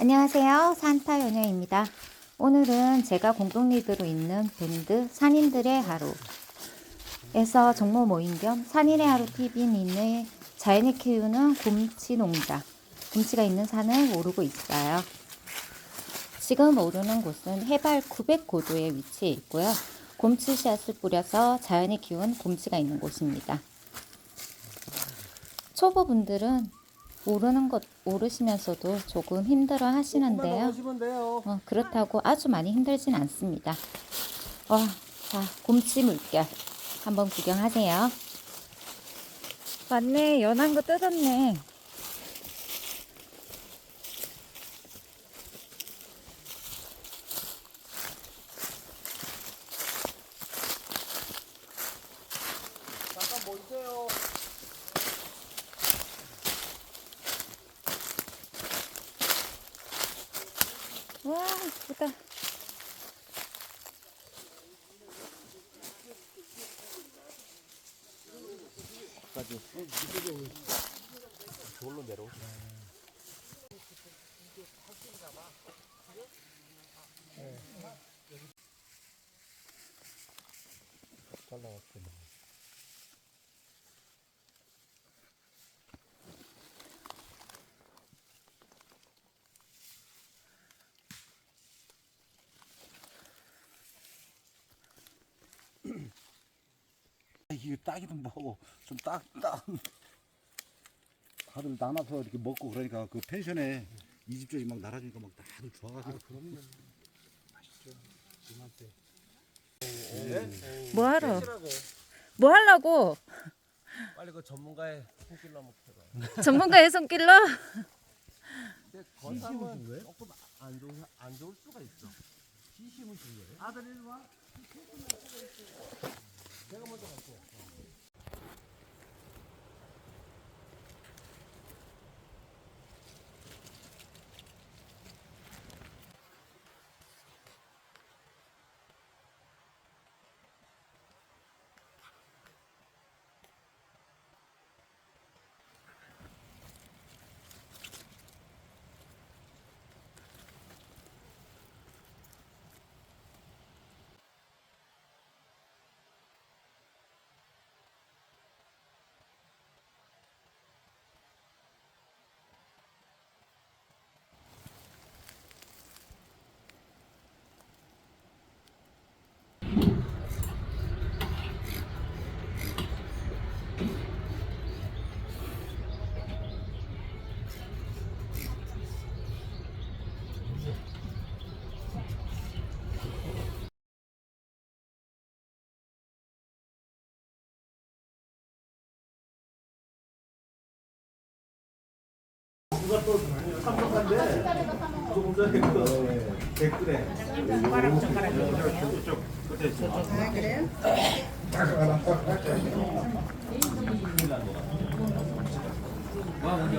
안녕하세요. 산타 요녀입니다. 오늘은 제가 공동 리드로 있는 밴드 산인들의 하루에서 정모 모임 겸 산인의 하루 TV인의 자연이 키우는 곰치 농장, 곰치가 있는 산을 오르고 있어요. 지금 오르는 곳은 해발 900고도에 위치해 있고요. 곰치 씨앗을 뿌려서 자연이 키운 곰치가 있는 곳입니다. 초보분들은 오르는 것 오르시면서도 조금 힘들어 하시는데요. 어, 그렇다고 아주 많이 힘들진 않습니다. 와, 자, 곰치 물결 한번 구경하세요. 맞네, 연한 거 뜯었네. 잠깐 뭐 있어요? 와, 이쁘다. 까지. 저걸로 내려. 잘 나왔어. 이게 딱이도 뭐고 좀 딱 딱 다들 나눠서 이렇게 먹고 그러니까 그 펜션에 이 집저집 막 나눠주니까 막 다들 좋아가지고 그럼요 맛있죠 이만테 뭐 하러? 뭐 하려고? 빨리 그 전문가의 손길로 한번 펴봐. 전문가의 손길로? 근데 건담은 조금 안 좋은 안 좋을 수가 있어. 시심을 준 거예요. 아들 일로 와. 제가 먼저 갈게요. 누가 또 참석한데 조금 전에 그 댓글에 젓가락 젓가락 그래요? 큰일 난거 같아. 와, 우리